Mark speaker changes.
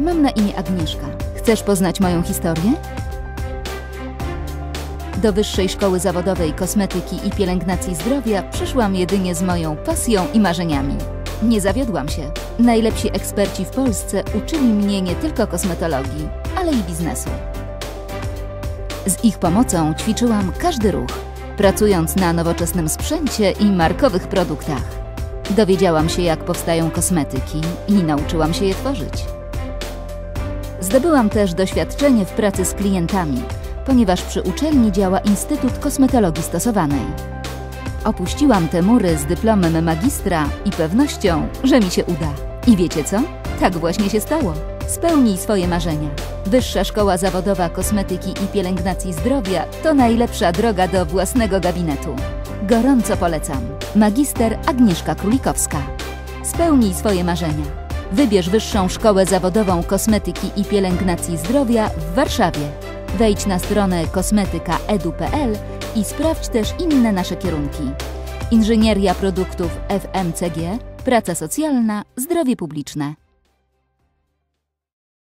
Speaker 1: Mam na imię Agnieszka. Chcesz poznać moją historię? Do Wyższej Szkoły Zawodowej Kosmetyki i Pielęgnacji Zdrowia przyszłam jedynie z moją pasją i marzeniami. Nie zawiodłam się. Najlepsi eksperci w Polsce uczyli mnie nie tylko kosmetologii, ale i biznesu. Z ich pomocą ćwiczyłam każdy ruch, pracując na nowoczesnym sprzęcie i markowych produktach. Dowiedziałam się, jak powstają kosmetyki i nauczyłam się je tworzyć. Zdobyłam też doświadczenie w pracy z klientami, ponieważ przy uczelni działa Instytut Kosmetologii Stosowanej. Opuściłam te mury z dyplomem magistra i pewnością, że mi się uda. I wiecie co? Tak właśnie się stało. Spełnij swoje marzenia. Wyższa Szkoła Zawodowa Kosmetyki i Pielęgnacji Zdrowia to najlepsza droga do własnego gabinetu. Gorąco polecam. Magister Agnieszka Królikowska. Spełnij swoje marzenia. Wybierz Wyższą Szkołę Zawodową Kosmetyki i Pielęgnacji Zdrowia w Warszawie. Wejdź na stronę kosmetykaedu.pl i sprawdź też inne nasze kierunki. Inżynieria produktów FMCG, praca socjalna, zdrowie publiczne.